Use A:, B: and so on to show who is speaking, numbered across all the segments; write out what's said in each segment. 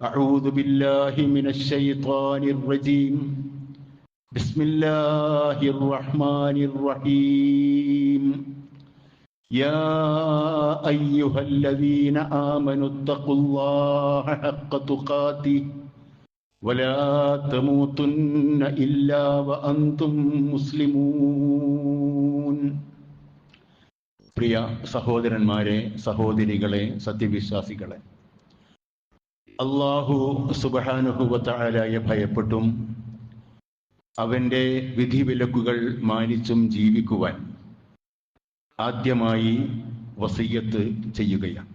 A: أعوذ بالله من الشيطان الرجيم بسم الله الرحمن الرحيم يا أيها الذين آمنوا اتقوا الله حق تقاته ولا تموتن إلا وأنتم مسلمون പ്രിയ സഹോദരന്മാരെ സഹോദരികളെ സത്യവിശ്വാസികളെ അള്ളാഹു സുബാനുഭവത്തായാലായ ഭയപ്പെട്ടും അവന്റെ വിധിവിലക്കുകൾ മാനിച്ചും ജീവിക്കുവാൻ ആദ്യമായി വസയ്യത്ത് ചെയ്യുകയാണ്.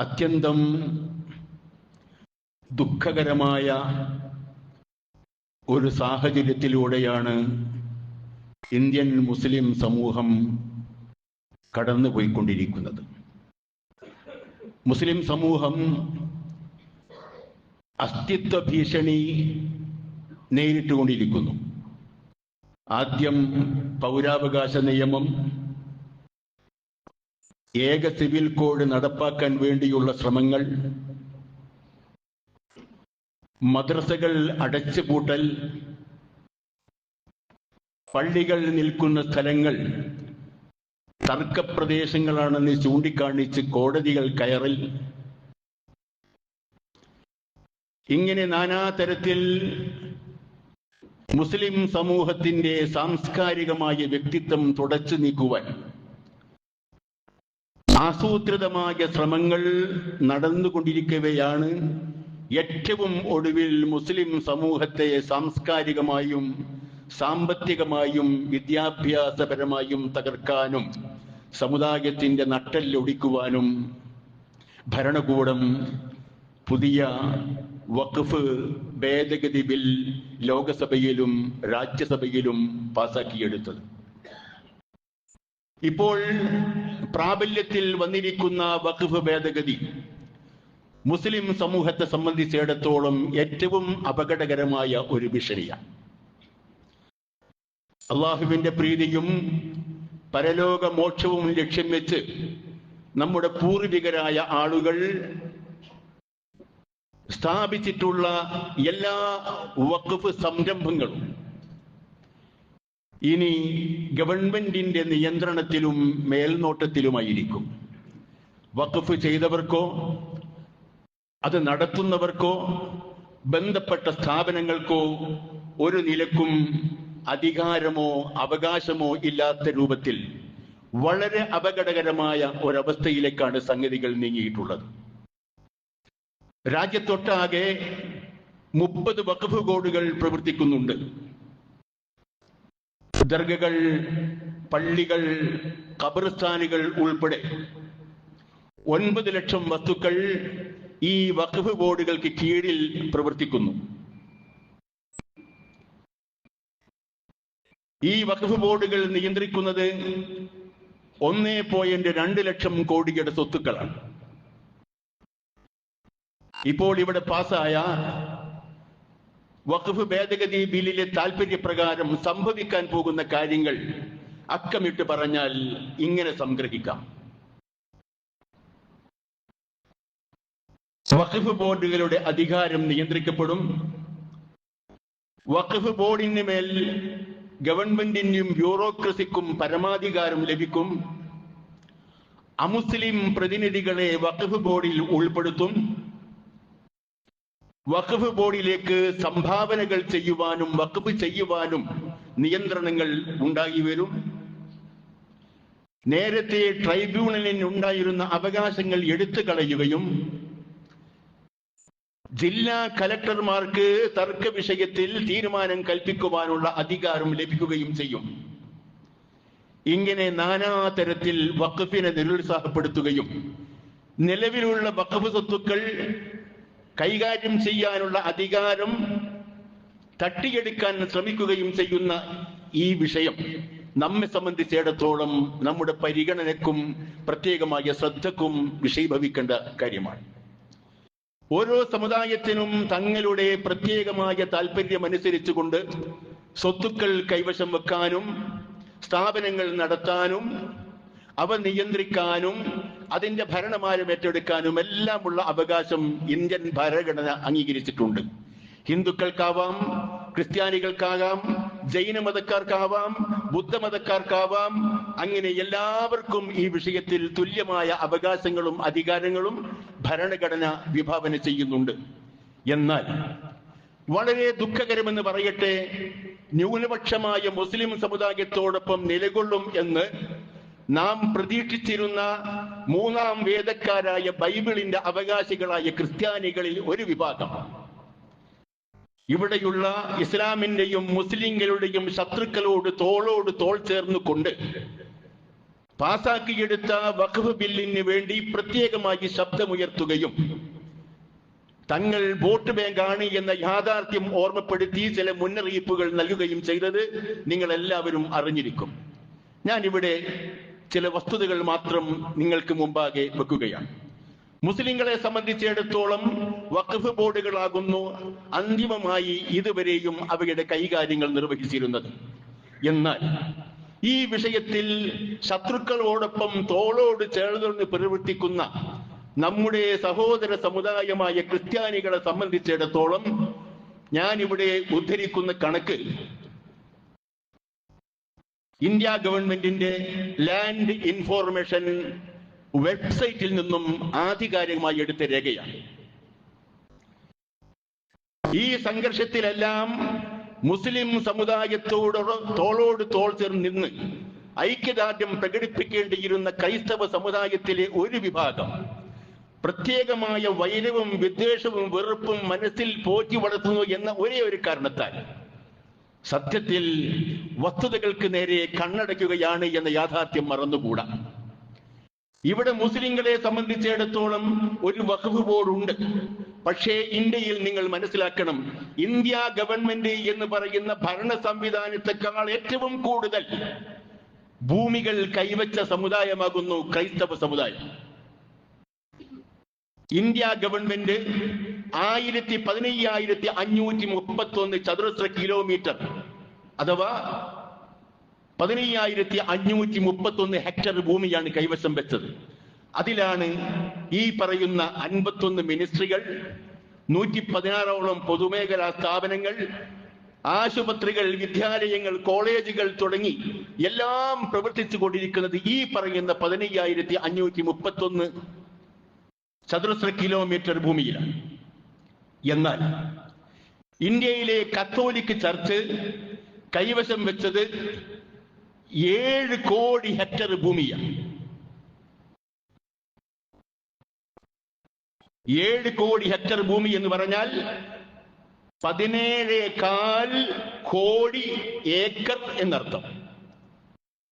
A: അത്യന്തം ദുഃഖകരമായ ഒരു സാഹചര്യത്തിലൂടെയാണ് ഇന്ത്യൻ മുസ്ലിം സമൂഹം കടന്നുപോയിക്കൊണ്ടിരിക്കുന്നത്. മുസ്ലിം സമൂഹം അസ്തിത്വ ഭീഷണി നേരിട്ടുകൊണ്ടിരിക്കുന്നു. ആദ്യം പൗരാവകാശ നിയമം ഏക സിവിൽ കോഡ് നടപ്പാക്കാൻ വേണ്ടിയുള്ള ശ്രമങ്ങൾ മദ്രസകൾ അടച്ചുപൂട്ടൽ പള്ളികൾ നിൽക്കുന്ന സ്ഥലങ്ങൾ തർക്കപ്രദേശങ്ങളാണെന്ന് ചൂണ്ടിക്കാണിച്ച് കോടതികൾ കയറൽ ഇങ്ങനെ നാനാതരത്തിൽ മുസ്ലിം സമൂഹത്തിന്റെ സാംസ്കാരികമായ വ്യക്തിത്വം തുടച്ചു നീക്കുവാൻ ആസൂത്രിതമായ ശ്രമങ്ങൾ നടന്നുകൊണ്ടിരിക്കവെയാണ് ഏറ്റവും ഒടുവിൽ മുസ്ലിം സമൂഹത്തെ സാംസ്കാരികമായും സാമ്പത്തികമായും വിദ്യാഭ്യാസപരമായും തകർക്കാനും സമുദായത്തിന്റെ നട്ടല്ലൊടിക്കുവാനും ഭരണകൂടം പുതിയ വഖഫ് ഭേദഗതി ബിൽ ലോകസഭയിലും രാജ്യസഭയിലും പാസാക്കിയെടുത്തത്. ഇപ്പോൾ പ്രാബല്യത്തിൽ വന്നിരിക്കുന്ന വഖഫ് ഭേദഗതി മുസ്ലിം സമൂഹത്തെ സംബന്ധിച്ചിടത്തോളം ഏറ്റവും അപകടകരമായ ഒരു ഭീഷണിയാണ് അള്ളാഹുവിന്റെ പ്രീതിയും പരലോക മോക്ഷവും ലക്ഷ്യം വെച്ച് നമ്മുടെ പൂർവികരായ ആളുകൾ സ്ഥാപിച്ചിട്ടുള്ള എല്ലാ വഖഫ് സംരംഭങ്ങളും ഇനി ഗവൺമെന്റിന്റെ നിയന്ത്രണത്തിലും മേൽനോട്ടത്തിലുമായിരിക്കും. വഖഫ് ചെയ്തവർക്കോ അത് നടത്തുന്നവർക്കോ ബന്ധപ്പെട്ട സ്ഥാപനങ്ങൾക്കോ ഒരു നിലക്കും അധികാരമോ അവകാശമോ ഇല്ലാത്ത രൂപത്തിൽ വളരെ അപകടകരമായ ഒരവസ്ഥയിലേക്കാണ് സംഗതികൾ നീങ്ങിയിട്ടുള്ളത്. രാജ്യത്തൊട്ടാകെ മുപ്പത് വഖഫ് കോഡുകൾ പ്രവർത്തിക്കുന്നുണ്ട്. ദർഗകൾ പള്ളികൾ ഖബർസ്ഥാനുകൾ ഉൾപ്പെടെ ഒൻപത് ലക്ഷം വസ്തുക്കൾ ഈ വഖഫ് ബോർഡുകൾക്ക് കീഴിൽ പ്രവർത്തിക്കുന്നു. ഈ വഖഫ് ബോർഡുകൾ നിയന്ത്രിക്കുന്നത് ഒന്നേ പോയിന്റ് രണ്ട് ലക്ഷം കോടിയുടെ സ്വത്തുക്കളാണ്. ഇപ്പോൾ ഇവിടെ പാസ്സായ വഖഫ് ഭേദഗതി ബില്ലിലെ താല്പര്യപ്രകാരം സംഭവിക്കാൻ പോകുന്ന കാര്യങ്ങൾ അക്കമിട്ട് പറഞ്ഞാൽ ഇങ്ങനെ സംഗ്രഹിക്കാം. വഖഫ് ബോർഡുകളുടെ അധികാരം നിയന്ത്രിക്കപ്പെടും. വഖഫ് ബോർഡിന് മേൽ ഗവൺമെന്റിനും ബ്യൂറോക്രസിക്കും പരമാധികാരം ലഭിക്കും. അമുസ്ലിം പ്രതിനിധികളെ വഖഫ് ബോർഡിൽ ഉൾപ്പെടുത്തും. വഖഫ് ബോർഡിലേക്ക് സംഭാവനകൾ ചെയ്യുവാനും വഖഫ് ചെയ്യുവാനും നിയന്ത്രണങ്ങൾ ഉണ്ടായി വരും. നേരത്തെ ട്രൈബ്യൂണലിന് ഉണ്ടായിരുന്ന അവകാശങ്ങൾ എടുത്തു കളയുകയും ജില്ലാ കലക്ടർമാർക്ക് തർക്ക വിഷയത്തിൽ തീരുമാനം കൽപ്പിക്കുവാനുള്ള അധികാരം ലഭിക്കുകയും ചെയ്യും. ഇങ്ങനെ നാനാതരത്തിൽ വഖഫിനെ നിരുത്സാഹപ്പെടുത്തുകയും നിലവിലുള്ള വഖഫ് സ്വത്തുക്കൾ കൈകാര്യം ചെയ്യാനുള്ള അധികാരം തട്ടിയെടുക്കാൻ ശ്രമിക്കുകയും ചെയ്യുന്ന ഈ വിഷയം നമ്മെ സംബന്ധിച്ചിടത്തോളം നമ്മുടെ പരിഗണനക്കും പ്രത്യേകമായ ശ്രദ്ധക്കും വിഷയഭവിക്കേണ്ട കാര്യമാണ്. ഓരോ സമുദായത്തിനും തങ്ങളുടെ പ്രത്യേകമായ താല്പര്യമനുസരിച്ചുകൊണ്ട് സ്വത്തുക്കൾ കൈവശം വെക്കാനും സ്ഥാപനങ്ങൾ നടത്താനും അവ നിയന്ത്രിക്കാനും അതിന്റെ ഭരണമാരും ഏറ്റെടുക്കാനും എല്ലാമുള്ള അവകാശം ഇന്ത്യൻ ഭരണഘടന അംഗീകരിച്ചിട്ടുണ്ട്. ഹിന്ദുക്കൾക്കാവാം ക്രിസ്ത്യാനികൾക്കാകാം ജൈനമതക്കാർക്കാവാം ബുദ്ധമതക്കാർക്കാവാം അങ്ങനെ എല്ലാവർക്കും ഈ വിഷയത്തിൽ തുല്യമായ അവകാശങ്ങളും അധികാരങ്ങളും ഭരണഘടന വിഭാവന ചെയ്യുന്നുണ്ട്. എന്നാൽ വളരെ ദുഃഖകരമെന്ന് പറയട്ടെ ന്യൂനപക്ഷമായ മുസ്ലിം സമുദായത്തോടൊപ്പം നിലകൊള്ളും എന്ന് നാം പ്രതീക്ഷിച്ചിരുന്ന മൂന്നാം വേദക്കാരായ ബൈബിളിന്റെ അവകാശികളായ ക്രിസ്ത്യാനികളിൽ ഒരു വിഭാഗം. ഇവിടെയുള്ള ഇസ്ലാമിന്റെയും മുസ്ലിങ്ങളുടെയും ശത്രുക്കളോട് തോളോട് തോൾ ചേർന്നുകൊണ്ട് പാസാക്കിയെടുത്ത വഖഫ് ബില്ലിന് വേണ്ടി പ്രത്യേകമായി ശബ്ദമുയർത്തുകയും തങ്ങൾ വോട്ട് ബാങ്കാണ് എന്ന യാഥാർത്ഥ്യം ഓർമ്മപ്പെടുത്തി ചില മുന്നറിയിപ്പുകൾ നൽകുകയും ചെയ്തത് നിങ്ങൾ എല്ലാവരും അറിഞ്ഞിരിക്കും. ഞാൻ ഇവിടെ ചില വസ്തുതകൾ മാത്രം നിങ്ങൾക്ക് മുമ്പാകെ വെക്കുകയാണ്. മുസ്ലിങ്ങളെ സംബന്ധിച്ചിടത്തോളം വഖഫ് ബോർഡുകളാകുന്നു അന്തിമമായി ഇതുവരെയും അവയുടെ കൈകാര്യങ്ങൾ നിർവഹിച്ചിരുന്നത്. എന്നാൽ ഈ വിഷയത്തിൽ ശത്രുക്കളോടൊപ്പം തോളോട് ചേർന്ന് പ്രവർത്തിക്കുന്ന നമ്മുടെ സഹോദര സമുദായമായ ക്രിസ്ത്യാനികളെ സംബന്ധിച്ചിടത്തോളം ഞാൻ ഇവിടെ ഉദ്ധരിക്കുന്ന കണക്ക് ഇന്ത്യ ഗവൺമെന്റിന്റെ ലാൻഡ് ഇൻഫോർമേഷൻ വെബ്സൈറ്റിൽ നിന്നും ആധികാരികമായി എടുത്ത രേഖയാണ്. ഈ സംഘർഷത്തിലെല്ലാം മുസ്ലിം സമുദായത്തോട് തോളോട് തോൾ ചേർന്ന് നിന്ന് ഐക്യദാർഢ്യം പ്രകടിപ്പിക്കേണ്ടിയിരുന്ന ക്രൈസ്തവ സമുദായത്തിലെ ഒരു വിഭാഗം പ്രത്യേകമായ വൈരവും വിദ്വേഷവും വെറുപ്പും മനസ്സിൽ പോറ്റി വളർത്തുന്നു എന്ന ഒരേ ഒരു കാരണത്താൽ സത്യത്തിൽ വസ്തുതകൾക്ക് നേരെ കണ്ണടയ്ക്കുകയാണ് എന്ന യാഥാർത്ഥ്യം മറന്നുകൂടാ. ഇവിടെ മുസ്ലിങ്ങളെ സംബന്ധിച്ചിടത്തോളം ഒരു വഖഫ് ബോർഡ് ഉണ്ട് പക്ഷേ ഇന്ത്യയിൽ നിങ്ങൾ മനസ്സിലാക്കണം ഇന്ത്യ ഗവൺമെന്റ് എന്ന് പറയുന്ന ഭരണ സംവിധാനത്തെക്കാൾ ഏറ്റവും കൂടുതൽ ഭൂമികൾ കൈവച്ച സമുദായമാകുന്നു ക്രൈസ്തവ സമുദായം. ഇന്ത്യ ഗവൺമെന്റ് ആയിരത്തി പതിനയ്യായിരത്തി അഞ്ഞൂറ്റി മുപ്പത്തി ഒന്ന് ചതുരശ്ര കിലോമീറ്റർ. അഥവാ പതിനയ്യായിരത്തി അഞ്ഞൂറ്റി മുപ്പത്തി ഒന്ന് ഹെക്ടർ ഭൂമിയാണ് കൈവശം വെച്ചത്. അതിലാണ് ഈ പറയുന്ന അൻപത്തൊന്ന് മിനിസ്ട്രികൾ നൂറ്റി പതിനാറോളം പൊതുമേഖലാ സ്ഥാപനങ്ങൾ ആശുപത്രികൾ വിദ്യാലയങ്ങൾ കോളേജുകൾ തുടങ്ങി എല്ലാം പ്രവർത്തിച്ചു കൊണ്ടിരിക്കുന്നത് ഈ പറയുന്ന പതിനയ്യായിരത്തി അഞ്ഞൂറ്റി മുപ്പത്തി ഒന്ന് ചതുരശ്ര കിലോമീറ്റർ ഭൂമിയിലാണ്. എന്നാൽ ഇന്ത്യയിലെ കത്തോലിക് ചർച്ച് കൈവശം വെച്ചത് ഏഴ് കോടി ഹെക്ടർ ഭൂമിയാണ്. ഏഴ് കോടി ഹെക്ടർ ഭൂമി എന്ന് പറഞ്ഞാൽ പതിനേഴ് കാൽ കോടി ഏക്കർ എന്നർത്ഥം.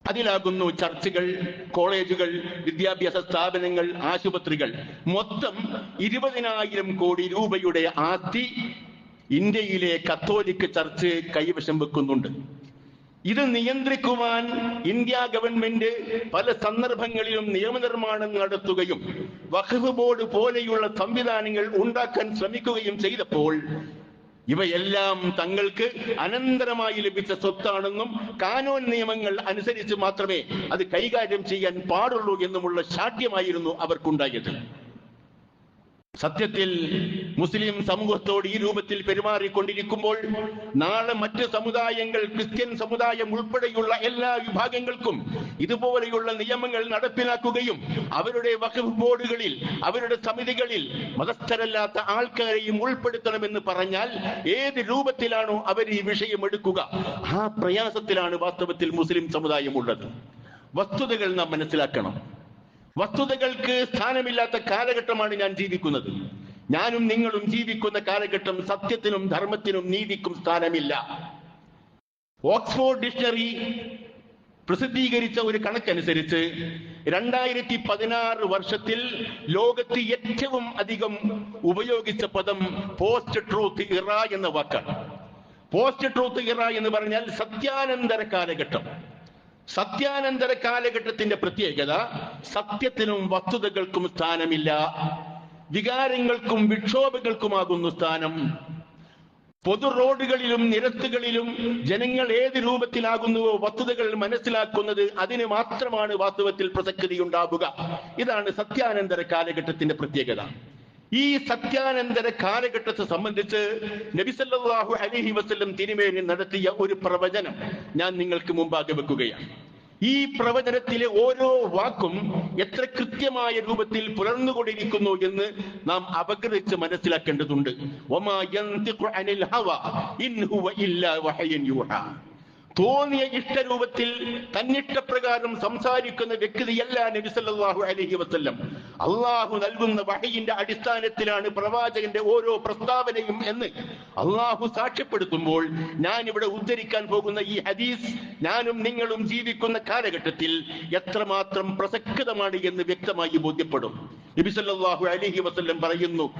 A: അതിലാകുന്നു ചർച്ചുകൾ കോളേജുകൾ വിദ്യാഭ്യാസ സ്ഥാപനങ്ങൾ ആശുപത്രികൾ. മൊത്തം ഇരുപതിനായിരം കോടി രൂപയുടെ ആസ്തി ഇന്ത്യയിലെ കത്തോലിക്ക് ചർച്ച് കൈവശം വെക്കുന്നുണ്ട്. ഇത് നിയന്ത്രിക്കുവാൻ ഇന്ത്യ ഗവൺമെന്റ് പല സന്ദർഭങ്ങളിലും നിയമനിർമ്മാണം നടത്തുകയും വഖഫ് ബോർഡ് പോലെയുള്ള സംവിധാനങ്ങൾ ഉണ്ടാക്കാൻ ശ്രമിക്കുകയും ചെയ്തപ്പോൾ ഇവയെല്ലാം തങ്ങൾക്ക് അനന്തരമായി ലഭിച്ച സ്വത്താണെന്നും കാനോൻ നിയമങ്ങൾ അനുസരിച്ച് മാത്രമേ അത് കൈകാര്യം ചെയ്യാൻ പാടുള്ളൂ എന്നുമുള്ള ശാഠ്യമായിരുന്നു അവർക്കുണ്ടായത്. സത്യത്തിൽ മുസ്ലിം സമൂഹത്തോട് ഈ രൂപത്തിൽ പെരുമാറിക്കൊണ്ടിരിക്കുമ്പോൾ നാളെ മറ്റ് സമുദായങ്ങൾ ക്രിസ്ത്യൻ സമുദായം ഉൾപ്പെടെയുള്ള എല്ലാ വിഭാഗങ്ങൾക്കും ഇതുപോലെയുള്ള നിയമങ്ങൾ നടപ്പിലാക്കുകയും അവരുടെ വഖഫ് ബോർഡുകളിൽ അവരുടെ സമിതികളിൽ മതസ്ഥരല്ലാത്ത ആൾക്കാരെയും ഉൾപ്പെടുത്തണമെന്ന് പറഞ്ഞാൽ ഏത് രൂപത്തിലാണോ അവർ ഈ വിഷയം എടുക്കുക ആ പ്രയാസത്തിലാണ് വാസ്തവത്തിൽ മുസ്ലിം സമുദായം ഉള്ളത്. വസ്തുതകൾ നാം മനസ്സിലാക്കണം. വസ്തുതകൾക്ക് സ്ഥാനമില്ലാത്ത കാലഘട്ടമാണ് ഞാൻ ജീവിക്കുന്നത്. ഞാനും നിങ്ങളും ജീവിക്കുന്ന കാലഘട്ടം സത്യത്തിനും ധർമ്മത്തിനും നീതിക്കും സ്ഥാനമില്ല. ഓക്സ്ഫോർഡ് ഡിക്ഷണറി പ്രസിദ്ധീകരിച്ച ഒരു കണക്കനുസരിച്ച് രണ്ടായിരത്തി പതിനാറ് വർഷത്തിൽ ലോകത്ത് ഏറ്റവും അധികം ഉപയോഗിച്ച പദം പോസ്റ്റ് ട്രൂത്ത് ഇറ എന്ന വാക്കാണ്. പോസ്റ്റ് ട്രൂത്ത് ഇറ എന്ന് പറഞ്ഞാൽ സത്യാനന്തര കാലഘട്ടം. സത്യാനന്തര കാലഘട്ടത്തിന്റെ പ്രത്യേകത സത്യത്തിനും വസ്തുതകൾക്കും സ്ഥാനമില്ല വികാരങ്ങൾക്കും വിക്ഷോഭങ്ങൾക്കുമാകുന്നു സ്ഥാനം. പൊതു റോഡുകളിലും നിരത്തുകളിലും ജനങ്ങൾ ഏത് രൂപത്തിലാകുന്നുവോ വസ്തുതകൾ മനസ്സിലാക്കുന്നത് അതിന് മാത്രമാണ് വാസ്തവത്തിൽ പ്രസക്തി ഉണ്ടാവുക. ഇതാണ് സത്യാനന്തര കാലഘട്ടത്തിന്റെ പ്രത്യേകത. ഈ സത്യാനന്തര കാലഘട്ടത്തെ സംബന്ധിച്ച് നബിസല്ലാഹു അലഹി വസ്ലം തിരുമേനി നടത്തിയ ഒരു പ്രവചനം ഞാൻ നിങ്ങൾക്ക് മുമ്പാകെ വെക്കുകയാണ്. ഈ പ്രവചനത്തിലെ ഓരോ വാക്കും എത്ര കൃത്യമായ രൂപത്തിൽ പുലർന്നുകൊണ്ടിരിക്കുന്നു എന്ന് നാം അപഗ്രഹിച്ച് മനസ്സിലാക്കേണ്ടതുണ്ട്. തോന്നിയ ഇഷ്ടരൂപത്തിൽ തന്നിഷ്ടപ്രകാരം സംസാരിക്കുന്ന വ്യക്തിയല്ല നബിസല്ലാഹു അലഹി വസ്ല്ലം. അള്ളാഹു നൽകുന്ന വഹയിന്റെ അടിസ്ഥാനത്തിലാണ് പ്രവാചകന്റെ ഓരോ പ്രസ്താവനയും എന്ന് അള്ളാഹു സാക്ഷ്യപ്പെടുത്തുമ്പോൾ ഞാൻ ഇവിടെ ഉദ്ധരിക്കാൻ പോകുന്ന ഈ ഹദീസ് ഞാനും നിങ്ങളും ജീവിക്കുന്ന കാലഘട്ടത്തിൽ എത്രമാത്രം പ്രസക്തമാണ് എന്ന് വ്യക്തമായി ബോധ്യപ്പെടും. നബിസല്ലാഹു അലഹി വസ്ല്ലം പറയുന്നു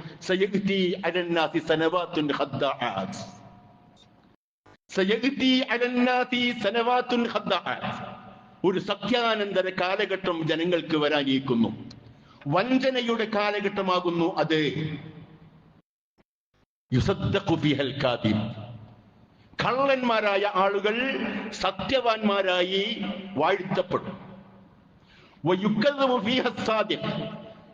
A: ഒരു സത്യാനന്തര കാലഘട്ടം ജനങ്ങൾക്ക് വരാനിരിക്കുന്നു. വഞ്ചനയുടെ കാലഘട്ടമാകുന്നു അത്. കള്ളന്മാരായ ആളുകൾ സത്യവാന്മാരായി വാഴ്ത്തപ്പെടും.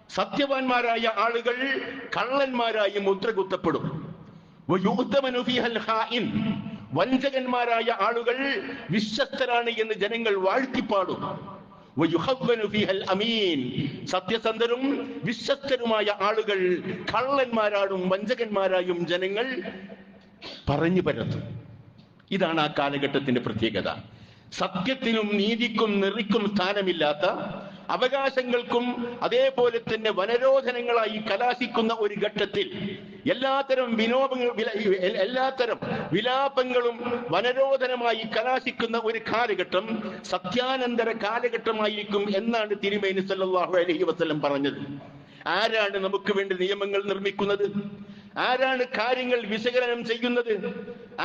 A: സത്യവാന്മാരായ ആളുകൾ കള്ളന്മാരായി മുദ്രകുത്തപ്പെടും. വഞ്ചകന്മാരായ ആളുകൾ വിശ്വസ്തരാണ് എന്ന് ജനങ്ങൾ വാഴ്ത്തിപ്പാടും. അമീൻ. സത്യസന്ധരും വിശ്വസ്തരുമായ ആളുകൾ കള്ളന്മാരാടും വഞ്ചകന്മാരായും ജനങ്ങൾ പറഞ്ഞു പരത്തും. ഇതാണ് ആ കാലഘട്ടത്തിന്റെ പ്രത്യേകത. സത്യത്തിനും നീതിക്കും നെറിക്കും സ്ഥാനമില്ലാത്ത അവകാശങ്ങൾക്കും അതേപോലെ തന്നെ വനരോധനങ്ങളായി കലാശിക്കുന്ന ഒരു ഘട്ടത്തിൽ എല്ലാത്തരം വിനോദങ്ങൾ എല്ലാത്തരം വിലാപങ്ങളും വനരോധനമായി കലാശിക്കുന്ന ഒരു കാലഘട്ടം സത്യാനന്തര കാലഘട്ടമായിരിക്കും എന്നാണ് തിരുമേനി സല്ലാഹു അലഹി വസ്ലം പറഞ്ഞത്. ആരാണ് നമുക്ക് വേണ്ടി നിയമങ്ങൾ നിർമ്മിക്കുന്നത്? ആരാണ് കാര്യങ്ങൾ വിശകലനം ചെയ്യുന്നത്?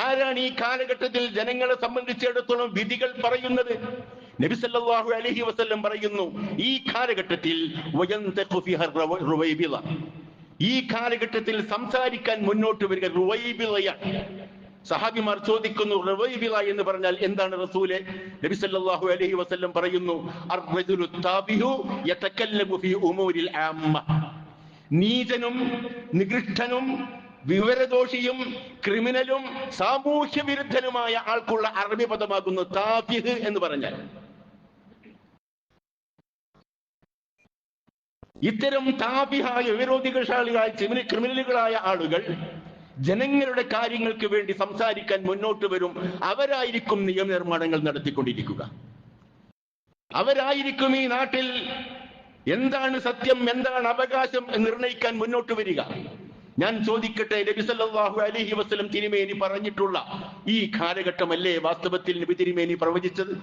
A: ആരാണ് ഈ കാലഘട്ടത്തിൽ ജനങ്ങളെ സംബന്ധിച്ചിടത്തോളം വിധികൾ പറയുന്നത്? നബി അലഹി വസ്ല്ലം പറയുന്നു ഈ കാലഘട്ടത്തിൽ. ഈ കാലഘട്ടത്തിൽ സംസാരിക്കാൻ മുന്നോട്ട് വരിക റുവൈബിളയാണ്. സഹാബിമാർ ചോദിക്കുന്നു റുവൈബിള എന്ന് പറഞ്ഞാൽ എന്താണ് റസൂലെ? നബി സല്ലല്ലാഹു അലൈഹി വസല്ലം പറയുന്നു താബിഹു യതകല്ലമു ഫീ ഉമൂരിൽ ആമ്മ. നീചനും നികൃഷ്ടനും വിവരദോഷിയും ക്രിമിനലും സാമൂഹ്യ വിരുദ്ധനുമായ ആൾക്കുള്ള അറബി പദമാകുന്നു താഫിഹ് എന്ന് പറഞ്ഞാൽ. ഇത്തരം താപിഹായ വിരോധികളായ ക്രിമിനലുകളായ ആളുകൾ ജനങ്ങളുടെ കാര്യങ്ങൾക്ക് വേണ്ടി സംസാരിക്കാൻ മുന്നോട്ട് വരും. അവരായിരിക്കും നിയമനിർമ്മാണങ്ങൾ നടത്തിക്കൊണ്ടിരിക്കുക. അവരായിരിക്കും ഈ നാട്ടിൽ എന്താണ് സത്യം എന്താണ് അവകാശം നിർണയിക്കാൻ മുന്നോട്ട് വരിക. ഞാൻ ചോദിക്കട്ടെ നബി സല്ലല്ലാഹു അലൈഹി വസല്ലം തിരുമേനി പറഞ്ഞിട്ടുള്ള ഈ കാലഘട്ടമല്ലേ വാസ്തവത്തിൽ നബി തിരുമേനി പ്രവചിച്ചത്?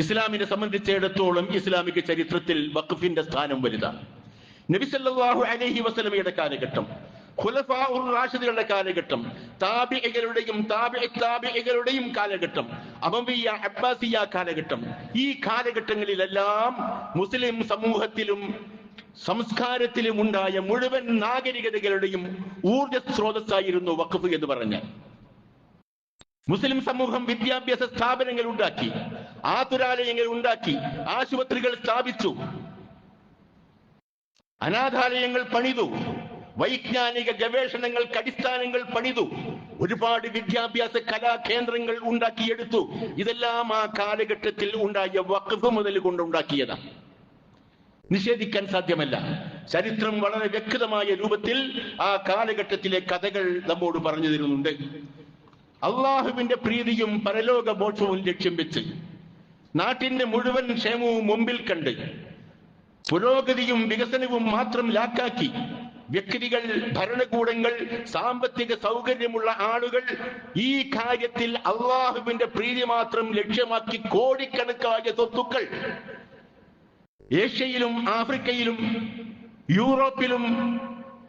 A: ഇസ്ലാമിനെ സംബന്ധിച്ചിടത്തോളം ഇസ്ലാമിക ചരിത്രത്തിൽ വഖഫിന്റെ സ്ഥാനം വലുതാണ്. നബി സല്ലല്ലാഹു അലൈഹി വസല്ലമയുടെ കാലഘട്ടം ഖുലഫാഉർ റാഷിദുകളുടെ കാലഘട്ടം താബിഇകളുടെയും താബിഇ താബിഇകളുടെയും കാലഘട്ടം അമവിയ അബ്ബാസിയ കാലഘട്ടം. ഈ കാലഘട്ടങ്ങളിലെല്ലാം മുസ്ലിം സമൂഹത്തിലും സംസ്കാരത്തിലും ഉണ്ടായ മുഴുവൻ നാഗരികതകളുടെയും ഊർജ സ്രോതസ്സായിരുന്നു വഖഫ് എന്ന് പറഞ്ഞാൽ. മുസ്ലിം സമൂഹം വിദ്യാഭ്യാസ സ്ഥാപനങ്ങൾ ഉണ്ടാക്കി ആതുരാലയങ്ങൾ ഉണ്ടാക്കി ആശുപത്രികൾ സ്ഥാപിച്ചു. അനാഥാലയങ്ങൾ പണിതു വൈജ്ഞാനിക ഗവേഷണങ്ങൾക്ക് അടിസ്ഥാനങ്ങൾ പണിതു ഒരുപാട് വിദ്യാഭ്യാസ കലാകേന്ദ്രങ്ങൾ ഉണ്ടാക്കിയെടുത്തു. ഇതെല്ലാം ആ കാലഘട്ടത്തിൽ ഉണ്ടായ വഖഫ് മുതൽ കൊണ്ടുണ്ടാക്കിയതാണ് നിഷേധിക്കാൻ സാധ്യമല്ല. ചരിത്രം വളരെ വ്യക്തമായ രൂപത്തിൽ ആ കാലഘട്ടത്തിലെ കഥകൾ നമ്മോട് പറഞ്ഞു തരുന്നുണ്ട്. അള്ളാഹുവിന്റെ പ്രീതിയും പരലോക ബോധവും ലക്ഷ്യം വെച്ച് നാട്ടിന്റെ മുഴുവൻ ക്ഷേമവും മുമ്പിൽ കണ്ട് പുരോഗതിയും വികസനവും മാത്രം ലാക്കാക്കി വ്യക്തികൾ ഭരണകൂടങ്ങൾ സാമ്പത്തിക സൗകര്യമുള്ള ആളുകൾ ഈ കാര്യത്തിൽ അള്ളാഹുവിന്റെ പ്രീതി മാത്രം ലക്ഷ്യമാക്കി കോടിക്കണക്കായ സ്വത്തുക്കൾ ഏഷ്യയിലും ആഫ്രിക്കയിലും യൂറോപ്പിലും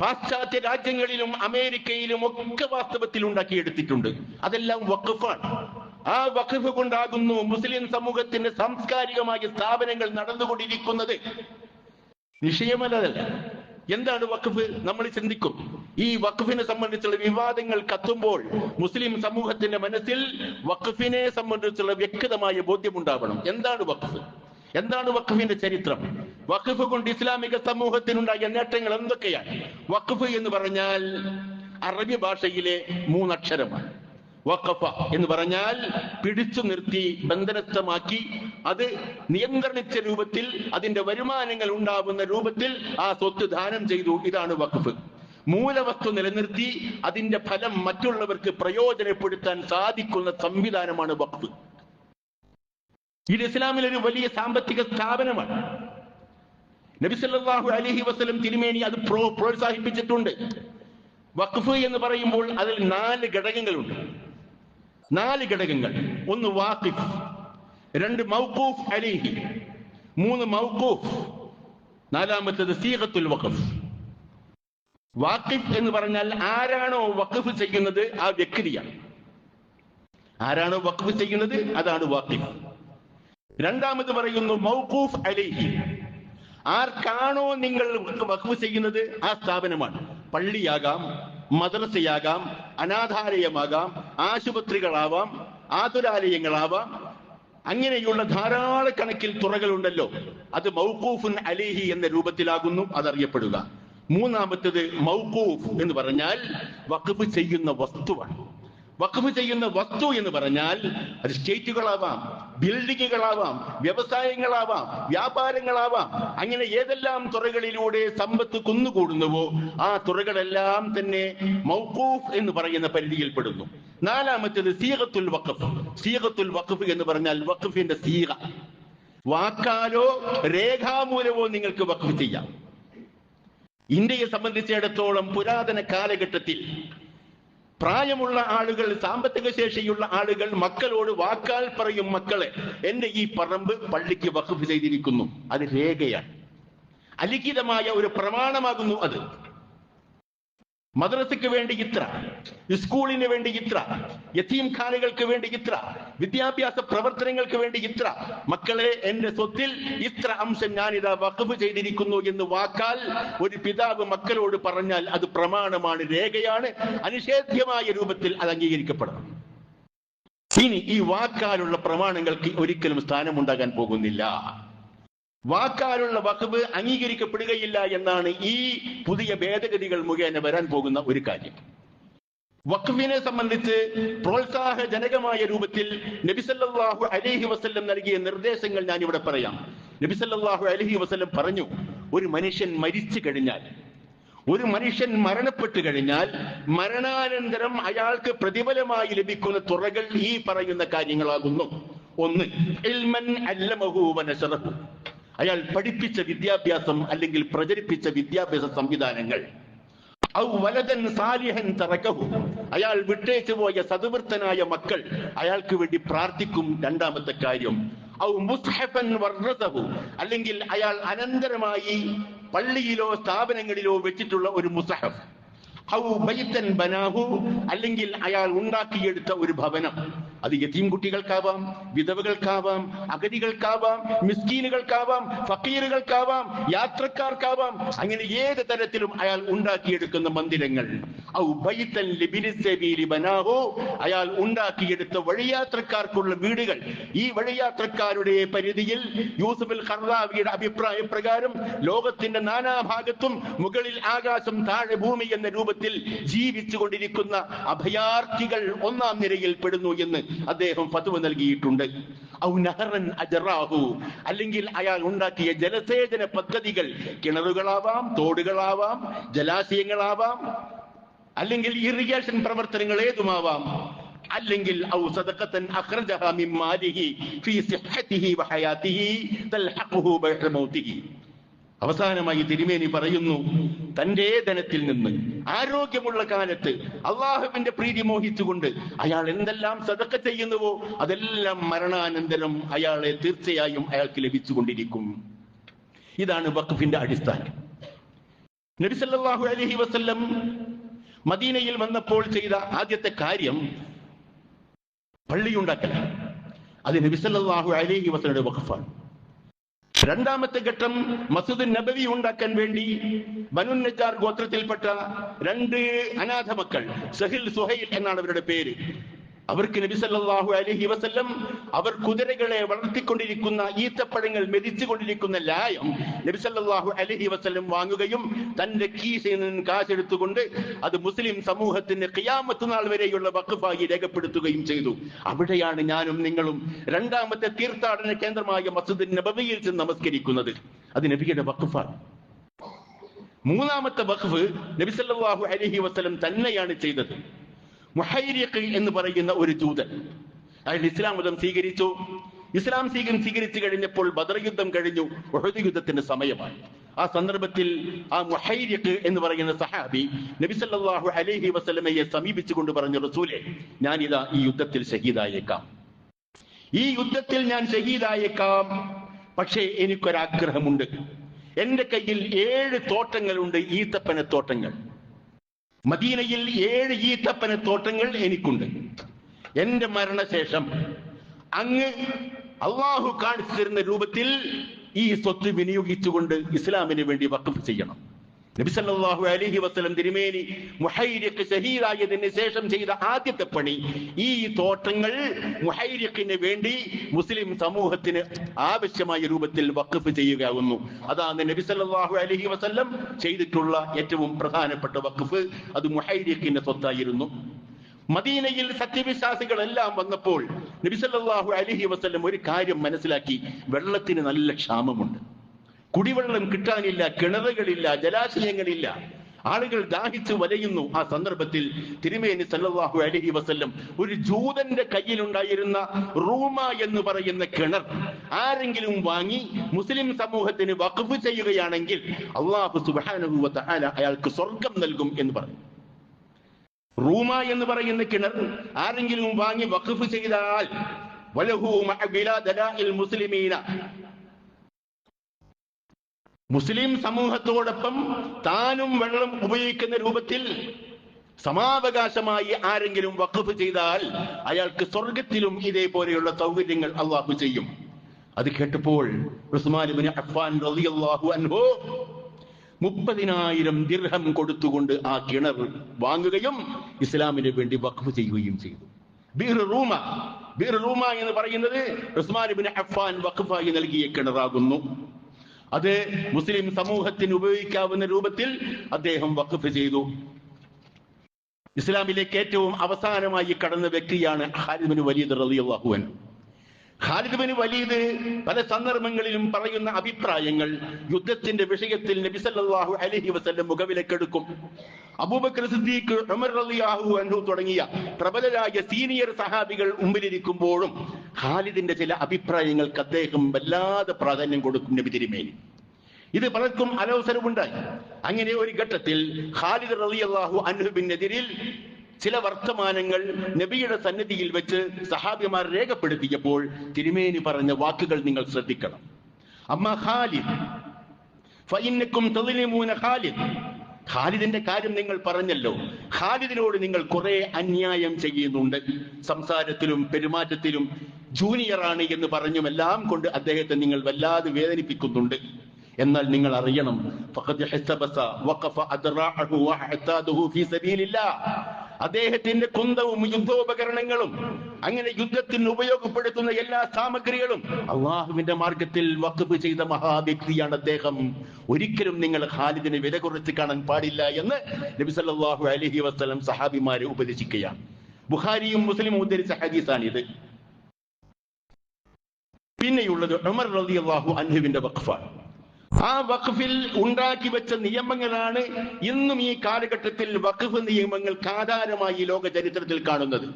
A: പാശ്ചാത്യ രാജ്യങ്ങളിലും അമേരിക്കയിലും ഒക്കെ വാസ്തവത്തിൽ ഉണ്ടാക്കിയെടുത്തിട്ടുണ്ട്. അതെല്ലാം വഖഫാണ്. ആ വഖഫ് കൊണ്ടാകുന്നു മുസ്ലിം സമൂഹത്തിന്റെ സാംസ്കാരികമായ സ്ഥാപനങ്ങൾ നടന്നുകൊണ്ടിരിക്കുന്നത്. വിഷയമല്ലതല്ല. എന്താണ് വഖഫ്? നമ്മൾ ചിന്തിക്കും. ഈ വഖഫിനെ സംബന്ധിച്ചുള്ള വിവാദങ്ങൾ കത്തുമ്പോൾ മുസ്ലിം സമൂഹത്തിന്റെ മനസ്സിൽ വഖഫിനെ സംബന്ധിച്ചുള്ള വ്യക്തമായ ബോധ്യമുണ്ടാവണം. എന്താണ് വഖഫ്? എന്താണ് വഖഫിന്റെ ചരിത്രം? വഖഫ് കൊണ്ട് ഇസ്ലാമിക സമൂഹത്തിനുണ്ടായ നേട്ടങ്ങൾ എന്തൊക്കെയാണ്? വഖഫ് എന്ന് പറഞ്ഞാൽ അറബി ഭാഷയിലെ മൂന്നക്ഷരമാണ്. വഖഫ എന്ന് പറഞ്ഞാൽ പിടിച്ചു നിർത്തി ബന്ധനസ്ഥമാക്കി അത് നിയന്ത്രണിച്ച രൂപത്തിൽ അതിന്റെ വരുമാനങ്ങൾ ഉണ്ടാവുന്ന രൂപത്തിൽ ആ സ്വത്ത് ദാനം ചെയ്തു. ഇതാണ് വഖഫ്. മൂലവസ്തു നിലനിർത്തി അതിന്റെ ഫലം മറ്റുള്ളവർക്ക് പ്രയോജനപ്പെടുത്താൻ സാധിക്കുന്ന സംവിധാനമാണ് വഖഫ്. ഇത് ഇസ്ലാമിൽ ഒരു വലിയ സാമ്പത്തിക സ്ഥാപനമാണ്. നബിസല്ലാഹു അലഹി വസ്ലം തിരുമേനി അത് പ്രോ പ്രോത്സാഹിപ്പിച്ചിട്ടുണ്ട്. വഖഫ് എന്ന് പറയുമ്പോൾ അതിൽ നാല് ഘടകങ്ങളുണ്ട്. നാല് ഘടകങ്ങൾ. ഒന്ന് വാഖിഫ് രണ്ട് മൗഖൂഫ് അലിഹി മൂന്ന് മൗഖൂഫ് നാലാമത്തേത് സീഹത്തുൽ വഖഫ്. വാഖിഫ് എന്ന് പറഞ്ഞാൽ ആരാണോ വഖഫ് ചെയ്യുന്നത് ആ വ്യക്തിയാണ്. ആരാണോ വഖഫ് ചെയ്യുന്നത് അതാണ് വാഖിഫ്. രണ്ടാമത് പറയുന്നു മൗഖൂഫ് അലൈഹി. ആർക്കാണോ നിങ്ങൾ വഖഫ് ചെയ്യുന്നത്? ആ സ്ഥാപനമാണ്. പള്ളിയാകാം മദ്രസയാകാം അനാഥാലയമാകാം ആശുപത്രികളാവാം ആതുരാലയങ്ങളാവാം. അങ്ങനെയുള്ള ധാരാളക്കണക്കിൽ തുറകളുണ്ടല്ലോ. അത് മൗഖൂഫുൻ അലിഹി എന്ന രൂപത്തിലാകുന്നു അതറിയപ്പെടുക. മൂന്നാമത്തത് മൗഖൂഫ് എന്ന് പറഞ്ഞാൽ വഖഫ് ചെയ്യുന്ന വസ്തുവാണ്. വഖഫ് ചെയ്യുന്ന വസ്തു എന്ന് പറഞ്ഞാൽ അത് സ്റ്റേറ്റുകളാവാം ബിൽഡിങ്ങുകളാവാം വ്യവസായങ്ങളാവാം വ്യാപാരങ്ങളാവാം. അങ്ങനെ ഏതെല്ലാം തുറകളിലൂടെ സമ്പത്ത് കുന്നുകൂടുന്നുവോ ആ തുറകളെല്ലാം തന്നെ മൗക്കൂഫ് എന്ന് പറയുന്ന പരിധിയിൽപ്പെടുന്നു നാലാമത്തേത് സീഹത്തുൽ വഖഫ്. സീഹത്തുൽ വഖഫ് എന്ന് പറഞ്ഞാൽ വഖഫിന്റെ സീഹ വാക്കാലോ രേഖാമൂലമോ നിങ്ങൾക്ക് വഖഫ് ചെയ്യാം. ഇന്ത്യയെ സംബന്ധിച്ചിടത്തോളം പുരാതന കാലഘട്ടത്തിൽ പ്രായമുള്ള ആളുകൾ സാമ്പത്തിക ശേഷിയുള്ള ആളുകൾ മക്കളോട് വാക്കാൽ പറയും മക്കളെ. എന്റെ ഈ പറമ്പ് പള്ളിക്ക് വഖഫ് ചെയ്തിരിക്കുന്നു. അത് രേഖയാണ്. അലിഖിതമായ ഒരു പ്രമാണമാകുന്നു അത്. മദ്രസയ്ക്ക് വേണ്ടി ഇത്ര സ്കൂളിന് വേണ്ടി ഇത്ര യത്തീം ഖാനുകൾക്ക് വേണ്ടി ഇത്ര വിദ്യാഭ്യാസ പ്രവർത്തനങ്ങൾക്ക് വേണ്ടി ഇത്ര. മക്കളെ എന്റെ സ്വത്തിൽ ഇത്ര അംശം ഞാൻ ഞാനിതാ വഖഫ് ചെയ്തിരിക്കുന്നു എന്ന് വാക്കാൽ ഒരു പിതാവ് മക്കളോട് പറഞ്ഞാൽ അത് പ്രമാണമാണ് രേഖയാണ് അനിഷേധ്യമായ രൂപത്തിൽ അത് അംഗീകരിക്കപ്പെടണം. ഇനി ഈ വാക്കാലുള്ള പ്രമാണങ്ങൾക്ക് ഒരിക്കലും സ്ഥാനമുണ്ടാകാൻ പോകുന്നില്ല. വാക്കാലുള്ള വഖബ് അംഗീകരിക്കപ്പെടുകയില്ല എന്നാണ് ഈ പുതിയ ഭേദഗതികൾ മുഖേന വരാൻ പോകുന്ന ഒരു കാര്യം. വഖഫിനെ സംബന്ധിച്ച് പ്രോത്സാഹജനകമായ രൂപത്തിൽ നബിസല്ലാഹു അലഹി വസ്ല്ലം നൽകിയ നിർദ്ദേശങ്ങൾ ഞാൻ ഇവിടെ പറയാം നബിസല്ലാഹു അലഹി വസ്ല്ലം പറഞ്ഞു ഒരു മനുഷ്യൻ മരിച്ചു കഴിഞ്ഞാൽ ഒരു മനുഷ്യൻ മരണപ്പെട്ടു കഴിഞ്ഞാൽ മരണാനന്തരം അയാൾക്ക് പ്രതിഫലമായി ലഭിക്കുന്ന തുറകൾ ഈ പറയുന്ന കാര്യങ്ങളാകുന്നു. ഒന്ന് ഇൽമൻ അയാൾ പഠിപ്പിച്ച വിദ്യാഭ്യാസം അല്ലെങ്കിൽ പ്രചരിപ്പിച്ച വിദ്യാഭ്യാസ സംവിധാനങ്ങൾ. സാലിഹൻ അയാൾ വിട്ടേച്ചു പോയ സതുവൃത്തനായ മക്കൾ അയാൾക്ക് വേണ്ടി പ്രാർത്ഥിക്കും രണ്ടാമത്തെ കാര്യം. ഔ മുസ്ഹഫൻ അല്ലെങ്കിൽ അയാൾ അനന്തരമായി പള്ളിയിലോ സ്ഥാപനങ്ങളിലോ വെച്ചിട്ടുള്ള ഒരു മുസഹഫ്. ഔ ബൈത്തൻ ബനാഹു. അല്ലെങ്കിൽ അയാൾ ഉണ്ടാക്കിയെടുത്ത ഒരു ഭവനം. അത് യതീം കുട്ടികൾക്കാവാം വിധവകൾക്കാവാം അഗതികൾക്കാവാം മിസ്കീനുകൾക്കാവാം ഫക്കീറുകൾക്കാവാം യാത്രക്കാർക്കാവാം. അങ്ങനെ ഏത് തരത്തിലും അയാൾ ഉണ്ടാക്കിയെടുക്കുന്ന മന്ദിരങ്ങൾ. അയാൾ ഉണ്ടാക്കിയെടുത്ത വഴിയാത്രക്കാർക്കുള്ള വീടുകൾ. ഈ വഴിയാത്രക്കാരുടെ പരിധിയിൽ യൂസുഫുൽ ഖർദാവിയുടെ അഭിപ്രായ പ്രകാരം ലോകത്തിന്റെ നാനാഭാഗത്തും മുകളിൽ ആകാശം താഴെ ഭൂമി എന്ന രൂപത്തിൽ ജീവിച്ചു കൊണ്ടിരിക്കുന്ന അഭയാർത്ഥികൾ ഒന്നാം നിരയിൽ പെടുന്നു എന്ന് അദ്ദേഹം ഫതുവ നൽകിയിട്ടുണ്ട്. അജറാഹു അല്ലെങ്കിൽ അയാൾ ഉണ്ടാക്കിയ ജലസേചന പദ്ധതികൾ കിണറുകളാവാം തോടുകളാവാം ജലാശയങ്ങളാവാം അല്ലെങ്കിൽ ഇറിഗേഷൻ പ്രവർത്തനങ്ങൾ ഏതുമാവാം. അല്ലെങ്കിൽ ഔ സദഖത്തൻ മിൻ മാലിഹി ഫീ സിഹ്ഹതിഹി വഹയാതിഹി തൽഹഖുഹു മൗതിഹി അവസാനമായി തിരുമേനി പറയുന്നു തന്റെ ധനത്തിൽ നിന്ന് ആരോഗ്യമുള്ള കാലത്ത് അള്ളാഹുവിന്റെ പ്രീതി മോഹിച്ചുകൊണ്ട് അയാൾ എന്തെല്ലാം സതക്ക ചെയ്യുന്നുവോ അതെല്ലാം മരണാനന്തരം അയാളെ തീർച്ചയായും അയാൾക്ക് ലഭിച്ചുകൊണ്ടിരിക്കും. ഇതാണ് വഖഫിന്റെ അടിസ്ഥാനം. നബിസല്ലാഹു അലഹി വസ്ല്ലം മദീനയിൽ വന്നപ്പോൾ ചെയ്ത ആദ്യത്തെ കാര്യം പള്ളിയുണ്ടാക്കലാണ്. അത് നബിസല്ലാഹു അലഹി വസ്ലയുടെ വഖഫാണ്. രണ്ടാമത്തെ ഘട്ടം മസൂദ് നബവി ഉണ്ടാക്കാൻ വേണ്ടി ബനു നജാർ ഗോത്രത്തിൽപ്പെട്ട രണ്ട് അനാഥ മക്കൾ സഹിൽ സുഹൈൽ എന്നാണ് അവരുടെ പേര്. അവർക്ക് നബി സല്ലല്ലാഹു അലൈഹി വസല്ലം അവർ കുതിരകളെ വളർത്തിക്കൊണ്ടിരിക്കുന്ന ഈത്തപ്പഴങ്ങൾ മെതിച്ചുകൊണ്ടിരിക്കുന്ന ലായം നബി സല്ലല്ലാഹു അലൈഹി വസല്ലം വാങ്ങുകയും തന്റെ കീശയിൽ നിന്ന് കാശെടുത്തുകൊണ്ട് അത് മുസ്ലിം സമൂഹത്തിന് ഖിയാമത്ത് നാൾ വരെയുള്ള വഖഫായി രേഖപ്പെടുത്തുകയും ചെയ്തു. അവിടെയാണ് ഞാനും നിങ്ങളും രണ്ടാമത്തെ തീർത്ഥാടന കേന്ദ്രമായ മസ്ജിദ് നബവിയിൽ ചെന്ന് നമസ്കരിക്കുന്നത്. അത് നബിയുടെ വഖഫാണ്. മൂന്നാമത്തെ വഖഫ് നബി സല്ലല്ലാഹു അലൈഹി വസല്ലം തന്നെയാണ് ചെയ്തത്. മുഹൈരിഖ് എന്ന് പറയുന്ന ഒരു ജൂതൻ. അയാൾ ഇസ്ലാം മതം സ്വീകരിച്ചു. ഇസ്ലാം സ്വീകരം സ്വീകരിച്ചു കഴിഞ്ഞപ്പോൾ ബദർ യുദ്ധം കഴിഞ്ഞു. ഉഹദ് യുദ്ധത്തിന്റെ സമയമായി. ആ സന്ദർഭത്തിൽ ആ മുഹൈരിഖ് എന്ന് പറയുന്ന സഹാബി നബി സല്ലല്ലാഹു അലൈഹി വസല്ലമയെ സമീപിച്ചുകൊണ്ട് പറഞ്ഞു റസൂലേ ഞാൻ ഇതാ ഈ യുദ്ധത്തിൽ ഷഹീദായേക്കാം ഈ യുദ്ധത്തിൽ ഞാൻ ഷഹീദായേക്കാം പക്ഷേ എനിക്കൊരാഗ്രഹമുണ്ട്. എന്റെ കയ്യിൽ ഏഴ് തോട്ടങ്ങളുണ്ട് ഈത്തപ്പന തോട്ടങ്ങൾ മദീനയിൽ ഏഴ് ഈത്തപ്പന തോട്ടങ്ങൾ എനിക്കുണ്ട്. എന്റെ മരണശേഷം അങ്ങ് അള്ളാഹു കാണിച്ചു തരുന്ന രൂപത്തിൽ ഈ സ്വത്ത് വിനിയോഗിച്ചുകൊണ്ട് ഇസ്ലാമിന് വേണ്ടി വഖഫ് ചെയ്യണം. നബി സല്ലല്ലാഹു അലൈഹി വസല്ലം തിരുമേനി മുഹൈരിഖ് ഷഹീദായതിന് ശേഷം ചെയ്ത ആദ്യത്തെ പണി ഈ തോട്ടങ്ങൾ മുഹൈരിഖിന് വേണ്ടി മുസ്ലിം സമൂഹത്തിന് ആവശ്യമായ രൂപത്തിൽ വഖഫ് ചെയ്യുകയാകുന്നു. അതാണ് നബി സല്ലല്ലാഹു അലൈഹി വസല്ലം ചെയ്തിട്ടുള്ള ഏറ്റവും പ്രധാനപ്പെട്ട വഖഫ്. അത് മുഹൈരിഖിന്റെ സ്വത്തായിരുന്നു. മദീനയിൽ സത്യവിശ്വാസികളെല്ലാം വന്നപ്പോൾ നബി സല്ലല്ലാഹു അലൈഹി വസല്ലം ഒരു കാര്യം മനസ്സിലാക്കി. വെള്ളത്തിന് നല്ല ക്ഷാമമുണ്ട്. കുടിവെള്ളം കിട്ടാനില്ല കിണറുകളില്ല ജലാശയങ്ങളില്ല. ആളുകൾ ദാഹിച്ചു വലയുന്നു. ആ സന്ദർഭത്തിൽ തിരുമേനി സല്ലാഹു അലഹി വസ്ല്ലം ഒരു ജൂതന്റെ കയ്യിലുണ്ടായിരുന്ന റൂമ എന്ന് പറയുന്ന കിണർ ആരെങ്കിലും വാങ്ങി മുസ്ലിം സമൂഹത്തിന് വഖഫ് ചെയ്യുകയാണെങ്കിൽ അള്ളാഹു സുബ്ഹാനഹു വ അയാൾക്ക് സ്വർഗം നൽകും എന്ന് പറഞ്ഞു. റൂമ എന്ന് പറയുന്ന കിണർ ആരെങ്കിലും വാങ്ങി വഖഫ് ചെയ്താൽ മുസ്ലിമീന മുസ്ലിം സമൂഹത്തോടൊപ്പം താനും വെള്ളം ഉപയോഗിക്കുന്ന രൂപത്തിൽ സമാവകാശമായി ആരെങ്കിലും വഖഫ് ചെയ്താൽ അയാൾക്ക് സ്വർഗത്തിലും ഇതേപോലെയുള്ള സൗകര്യങ്ങൾ അള്ളാഹു ചെയ്യും. അത് കേട്ടപ്പോൾ ഉസ്മാൻ അഫ്ഫാൻ റളിയല്ലാഹു അൻഹു മുപ്പതിനായിരം ദിർഹം കൊടുത്തുകൊണ്ട് ആ കിണർ വാങ്ങുകയും ഇസ്ലാമിന് വേണ്ടി വഖഫ് ചെയ്യുകയും ചെയ്തു. ബീർ റൂമ ബീർ റൂമ എന്ന് പറയുന്നത് ഉസ്മാൻ അഫ്ഫാൻ വഖഫായി നൽകിയ കിണറാകുന്നു. അത് മുസ്ലിം സമൂഹത്തിന് ഉപയോഗിക്കാവുന്ന രൂപത്തിൽ അദ്ദേഹം വഖഫ് ചെയ്തു. ഇസ്ലാമിലേക്ക് ഏറ്റവും അവസാനമായി കടന്ന വ്യക്തിയാണ് ഖാലിദ് വലിയ റളിയല്ലാഹു അൻഹു. ഖാലിദ് ബിൻ വലീദ് പല സന്ദർഭങ്ങളിലും പറയുന്ന അഭിപ്രായങ്ങൾ യുദ്ധത്തിന്റെ വിഷയത്തിൽ നബി സല്ലല്ലാഹു അലൈഹി വസല്ലം മുഖവിലക്കെടുക്കും. അബൂബക്കർ സിദ്ദീഖ് ഉമർ റളിയാഹു അൻഹു തുടങ്ങിയ പ്രബലരായ സീനിയർ സഹാബികൾ മുമ്പിലിരിക്കുമ്പോഴും ഖാലിദിന്റെ ചില അഭിപ്രായങ്ങൾക്ക് അദ്ദേഹം വല്ലാതെ പ്രാധാന്യം കൊടുക്കും നബി തിരുമേനി. ഇത് പലർക്കും അനവസരമുണ്ടായി. അങ്ങനെ ഒരു ഘട്ടത്തിൽ ഖാലിദ് റളിയല്ലാഹു അൻഹുവിനെതിരിൽ ചില വർത്തമാനങ്ങൾ നബിയുടെ സന്നിധിയിൽ വെച്ച് സഹാബിമാർ രേഖപ്പെടുത്തിയപ്പോൾ തിരുമേനി പറഞ്ഞ വാക്കുകൾ നിങ്ങൾ ശ്രദ്ധിക്കണം. അമ്മ ഖാലിദ് തളിലിമൂന ഖാലിദ്. ഖാലിദിന്റെ കാര്യം നിങ്ങൾ പറഞ്ഞല്ലോ. ഖാലിദിനോട് നിങ്ങൾ കുറെ അന്യായം ചെയ്യുന്നുണ്ട്. സംസാരത്തിലും പെരുമാറ്റത്തിലും ജൂനിയറാണ് എന്ന് പറഞ്ഞും എല്ലാം കൊണ്ട് അദ്ദേഹത്തെ നിങ്ങൾ വല്ലാതെ വേദനിപ്പിക്കുന്നുണ്ട്. എന്നാൽ നിങ്ങൾ അറിയണം അദ്ദേഹത്തിന്റെ കുന്തവും യുദ്ധോപകരണങ്ങളും അങ്ങനെ യുദ്ധത്തിന് ഉപയോഗപ്പെടുത്തുന്ന എല്ലാ സാമഗ്രികളും അള്ളാഹുവിന്റെ മാർഗത്തിൽ വഖഫ് ചെയ്ത മഹാവ്യക്തിയാണ് അദ്ദേഹം. ഒരിക്കലും നിങ്ങൾ ഖാലിദിനെ വില കുറച്ച് കാണാൻ പാടില്ല എന്ന് നബി സല്ലല്ലാഹു അലൈഹി വസല്ലം സഹാബിമാരെ ഉപദേശിക്കുകയാണ്. ബുഖാരിയും മുസ്ലിമും ഉദ്ധരിച്ച ഹദീസാണിത്. പിന്നെയുള്ളത് ഉമർ റളിയല്ലാഹു അൻഹുവിന്റെ വഖഫാണ്. ആ വഖഫിൽ ഉണ്ടാക്കി വെച്ച നിയമങ്ങളാണ് ഇന്നും ഈ കാലഘട്ടത്തിൽ വഖഫ് നിയമങ്ങൾ ആധാരമായി ലോക ചരിത്രത്തിൽ കാണുന്നത്.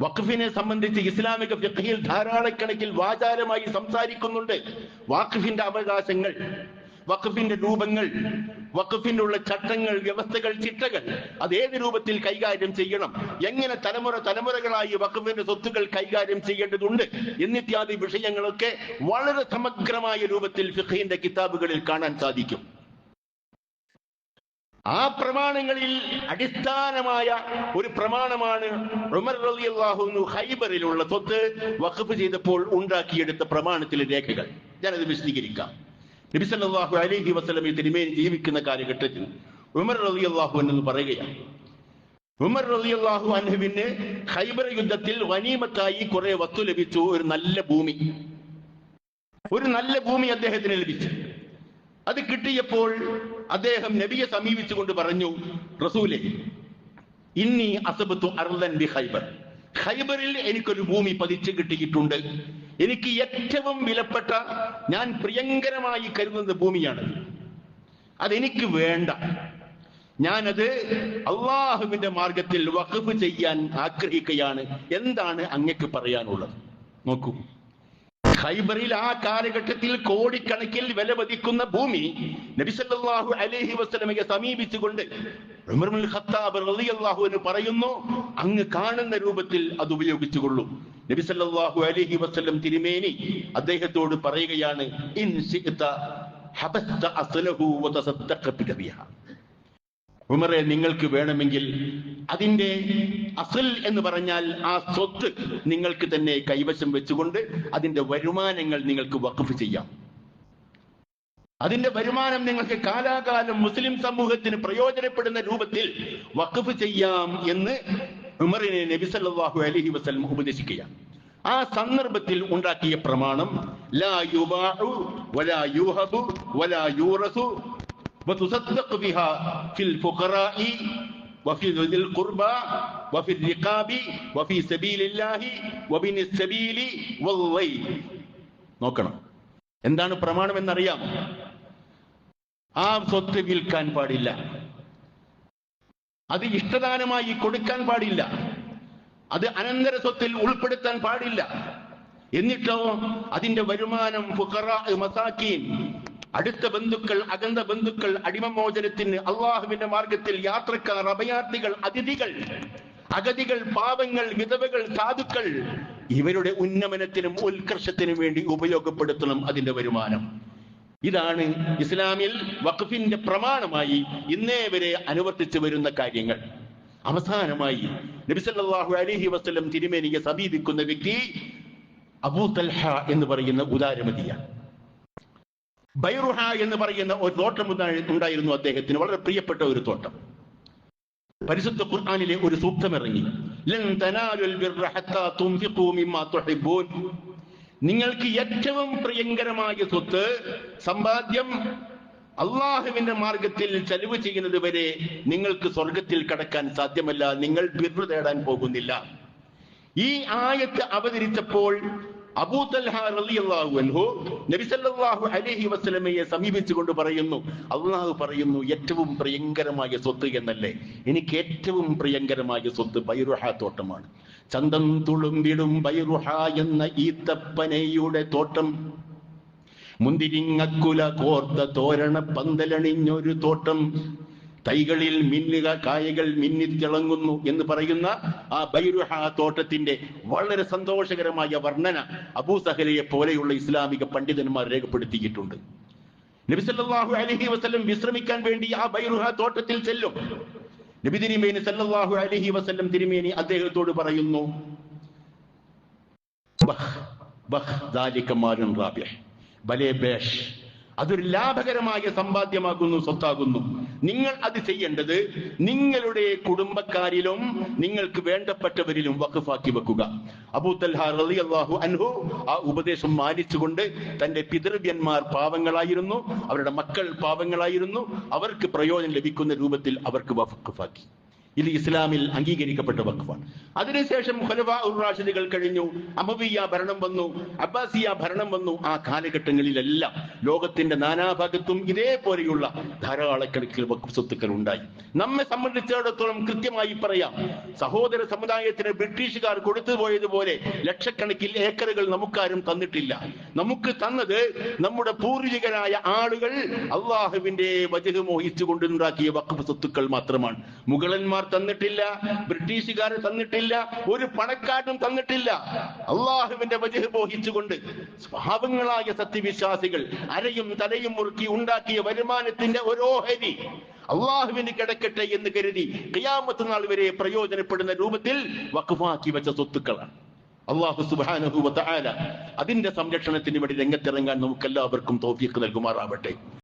A: വഖഫിനെ സംബന്ധിച്ച് ഇസ്ലാമിക ഫിഖഹിൽ ധാരാളക്കണക്കിൽ വാചാരമായി സംസാരിക്കുന്നുണ്ട്. വാഖഫിന്റെ അവകാശങ്ങൾ വഖഫിന്റെ രൂപങ്ങൾ വഖഫിനുള്ള ചട്ടങ്ങൾ വ്യവസ്ഥകൾ ചിട്ടകൾ. അത് ഏത് രൂപത്തിൽ കൈകാര്യം ചെയ്യണം? എങ്ങനെ തലമുറ തലമുറകളായി വഖഫിന്റെ സ്വത്തുക്കൾ കൈകാര്യം ചെയ്യേണ്ടതുണ്ട്? എന്നിത്യാദി വിഷയങ്ങളൊക്കെ വളരെ സമഗ്രമായ രൂപത്തിൽ ഫിഖിന്റെ കിതാബുകളിൽ കാണാൻ സാധിക്കും. ആ പ്രമാണങ്ങളിൽ അടിസ്ഥാനമായ ഒരു പ്രമാണമാണ് ഉമർ അൻഹു ഹൈബറിലുള്ള സ്വത്ത് വഖഫ് ചെയ്തപ്പോൾ ഉണ്ടാക്കിയെടുത്ത പ്രമാണത്തിലെ രേഖകൾ. ഞാനത് വിശദീകരിക്കാം. നബി സല്ലല്ലാഹു അലൈഹി വസല്ലമയെ തിരുമേനി ജീവിക്കുന്ന കാലഘട്ടത്തിൽ ഉമർ റളിയല്ലാഹു അള്ളാഹു എന്ന് പറയുകയാണ്. ഉമർ റളിയല്ലാഹു അൻഹുവിന് ഹൈബർ യുദ്ധത്തിൽ വനീമത്തായി കുറെ വസ്തു ലഭിച്ചു ഒരു നല്ല ഭൂമി. ഒരു നല്ല ഭൂമി അദ്ദേഹത്തിന് ലഭിച്ചു. അത് കിട്ടിയപ്പോൾ അദ്ദേഹം നബിയെ സമീപിച്ചുകൊണ്ട് പറഞ്ഞു റസൂലെ ഇന്നി അസബത്തു അർലൻ ബി ഖൈബർ. ഖൈബറിൽ എനിക്കൊരു ഭൂമി പതിച്ചു കിട്ടിയിട്ടുണ്ട്. എനിക്ക് ഏറ്റവും വിലപ്പെട്ട ഞാൻ പ്രിയങ്കരമായി കരുതുന്ന ഭൂമിയാണ്. അതെനിക്ക് വേണ്ട. ഞാനത് അള്ളാഹുവിന്റെ മാർഗത്തിൽ വഖഫ് ചെയ്യാൻ ആഗ്രഹിക്കുകയാണ്. എന്താണ് അങ്ങക്ക് പറയാനുള്ളത്? നോക്കൂ. ഖൈബറിൽ ആ കാലഘട്ടത്തിൽ കോടിക്കണക്കിൽ വില ഭൂമി നബിസല്ലാഹു അലഹി വസ്ലമയെ സമീപിച്ചുകൊണ്ട് പറയുന്നു അങ്ങ് കാണുന്ന രൂപത്തിൽ അത് ഉപയോഗിച്ചുകൊള്ളൂ. നബി സല്ലല്ലാഹു അലൈഹി വസല്ലം തിരുമേനി അദ്ദേഹത്തോട് പറയുകയാണ് ഇൻ ഉമറെ നിങ്ങൾക്ക് വേണമെങ്കിൽ അതിന്റെ അസൽ എന്ന് പറഞ്ഞാൽ ആ സ്വത്ത് നിങ്ങൾക്ക് തന്നെ കൈവശം വെച്ചുകൊണ്ട് അതിന്റെ വരുമാനങ്ങൾ നിങ്ങൾക്ക് വഖഫ് ചെയ്യാം. അതിന്റെ വരുമാനം നിങ്ങൾക്ക് കാലാകാലം മുസ്ലിം സമൂഹത്തിന് പ്രയോജനപ്പെടുന്ന രൂപത്തിൽ വഖഫ് ചെയ്യാം എന്ന് ഉമറിനെ നബി സല്ലല്ലാഹു അലൈഹി വസല്ലം ഉപദേശിക്കുകയാണ് ആ സന്ദർഭത്തിൽ ഉണ്ടാക്കിയ പ്രമാണം ലാ യുബാഉ വലാ യൂഹബു വലാ യൂറസു وتصدق بها في الفقراء وفي ذي القربى وفي الرقاب وفي سبيل الله وبن السبيل والضيف നോക്കണം എന്താണ് പ്രമാണം എന്നറിയാം ആ സ്വത്ത് വിൽക്കാൻ പാടില്ല. അത് ഇഷ്ടദാനമായി കൊടുക്കാൻ പാടില്ല. അത് അനന്തര സ്വത്തിൽ ഉൾപ്പെടുത്താൻ പാടില്ല. എന്നിട്ടോ അതിന്റെ വരുമാനം ഫുഖറ മസാക്കീൻ അടുത്ത ബന്ധുക്കൾ അകന്ന ബന്ധുക്കൾ അടിമമോചനത്തിന് അള്ളാഹുവിന്റെ മാർഗത്തിൽ യാത്രക്കാർ അഭയാർത്ഥികൾ അതിഥികൾ അഗതികൾ പാവങ്ങൾ വിധവകൾ സാധുക്കൾ ഇവരുടെ ഉന്നമനത്തിനും ഉത്കർഷത്തിനും വേണ്ടി ഉപയോഗപ്പെടുത്തണം അതിന്റെ വരുമാനം. ഇതാണ് ഇസ്ലാമിൽ വഖഫിന്റെ പ്രമാണമായി ഇന്നേ വരെ അനുവർത്തിച്ചു വരുന്ന കാര്യങ്ങൾ. അവസാനമായി നബിസല്ലാഹു അലഹി വസ്ലം തിരുമേനിയെ സമീപിക്കുന്ന വ്യക്തി അബൂ തൽഹ എന്ന് പറയുന്ന ഉദാരമതിയാണ്. ബൈറുഹ എന്ന് പറയുന്ന ഒരു തോട്ടം ഉണ്ടായിരുന്നു അദ്ദേഹത്തിന്. വളരെ പ്രിയപ്പെട്ട ഒരു തോട്ടം. പരിശുദ്ധ ഖുർആനിലെ ഒരു സൂക്തം ഇറങ്ങി. നിങ്ങൾക്ക് ഏറ്റവും പ്രിയങ്കരമായ സ്വത്ത് സമ്പാദ്യം അള്ളാഹുവിന്റെ മാർഗത്തിൽ ചെലവ് ചെയ്യുന്നത് വരെ നിങ്ങൾക്ക് സ്വർഗത്തിൽ കടക്കാൻ സാധ്യമല്ല. നിങ്ങൾ ബിർ തേടാൻ പോകുന്നില്ല. ഈ ആയത്ത് അവതരിച്ചപ്പോൾ അലൈഹി സമീപിച്ചുകൊണ്ട് പറയുന്നു അള്ളാഹു പറയുന്നു ഏറ്റവും പ്രിയങ്കരമായ സ്വത്ത് എന്നല്ലേ? എനിക്ക് ഏറ്റവും പ്രിയങ്കരമായ സ്വത്ത് ബൈറുഹ തോട്ടമാണ്. ചന്തം തുളുമ്പിടും ബൈറുഹ എന്ന ഈത്തപ്പനയുടെ തോട്ടം. മുന്തിരിങ്ങക്കുല കോർത്ത തോരണ പന്തലണിഞ്ഞൊരു തോട്ടം. തൈകളിൽ മിന്നുക കായകൾ മിന്നി തിളങ്ങുന്നു എന്ന് പറയുന്ന ആ ബൈരുഹ തോട്ടത്തിന്റെ വളരെ സന്തോഷകരമായ വർണന അബൂ സഹലയെ പോലെയുള്ള ഇസ്ലാമിക പണ്ഡിതന്മാർ രേഖപ്പെടുത്തിയിട്ടുണ്ട്. നബിസല്ലാഹു അലഹി വസ്ലം വിശ്രമിക്കാൻ വേണ്ടി ആ ബൈറുഹ തോട്ടത്തിൽ ചെല്ലും. നബി തിരുമേനി സല്ലാഹു അലഹി വസല്ലം തിരുമേനി അദ്ദേഹത്തോട് പറയുന്നു അതൊരു ലാഭകരമായ സമ്പാദ്യമാകുന്നു സ്വത്താകുന്നു. നിങ്ങൾ അത് ചെയ്യേണ്ടത് നിങ്ങളുടെ കുടുംബക്കാരിലും നിങ്ങൾക്ക് വേണ്ടപ്പെട്ടവരിലും വഖഫാക്കി വെക്കുക. അബൂ തൽഹ റളിയല്ലാഹു അൻഹു ആ ഉപദേശം മാനിച്ചുകൊണ്ട് തന്റെ പിതൃവ്യന്മാർ പാവങ്ങളായിരുന്നു. അവരുടെ മക്കൾ പാവങ്ങളായിരുന്നു. അവർക്ക് പ്രയോജനം ലഭിക്കുന്ന രൂപത്തിൽ അവർക്ക് വഖഫാക്കി. ഇത് ഇസ്ലാമിൽ അംഗീകരിക്കപ്പെട്ട വഖഫാണ്. അതിനുശേഷം റാഷിദുകൾ കഴിഞ്ഞു അമവിയ ഭരണം വന്നു അബ്ബാസിയ ഭരണം വന്നു. ആ കാലഘട്ടങ്ങളിലെല്ലാം ലോകത്തിന്റെ നാനാഭാഗത്തും ഇതേപോലെയുള്ള ധാരാളക്കണക്കിൽ വഖഫ് സ്വത്തുക്കൾ ഉണ്ടായി. നമ്മെ സംബന്ധിച്ചിടത്തോളം കൃത്യമായി പറയാം സഹോദര സമുദായത്തിന് ബ്രിട്ടീഷുകാർ കൊടുത്തുപോയതുപോലെ ലക്ഷക്കണക്കിൽ ഏക്കറുകൾ നമുക്കാരും തന്നിട്ടില്ല. നമുക്ക് തന്നത് നമ്മുടെ പൂർവികരായ ആളുകൾ അള്ളാഹുവിന്റെ വജഹ് മോഹിച്ചുകൊണ്ടുണ്ടാക്കിയ വഖഫ് സ്വത്തുക്കൾ മാത്രമാണ്. മുഗളന്മാർ തന്നിട്ടില്ല ബ്രിട്ടീഷുകാർ തന്നിട്ടില്ല ഒരു പണക്കാരനും തന്നിട്ടില്ല. അള്ളാഹുവിന്റെ വജഹ് ബോഹിച്ചുകൊണ്ട് സ്വഭാവങ്ങളായ സത്യവിശ്വാസികൾ അരയും തലയും മുറുക്കി ഉണ്ടാക്കിയ വരുമാനത്തിന്റെ ഓരോഹരി അള്ളാഹുവിന് കിടക്കട്ടെ എന്ന് കരുതി ഖിയാമത്ത് നാൾ വരെ പ്രയോജനപ്പെടുന്ന രൂപത്തിൽ വഖഫാക്കി വെച്ച സ്വത്തുക്കളാണ്. അള്ളാഹു സുബാനഹു വ തആല അതിന്റെ സംരക്ഷണത്തിന് വേണ്ടി രംഗത്തിറങ്ങാൻ നമുക്ക് എല്ലാവർക്കും തോഫിക്ക് നൽകുമാറാവട്ടെ.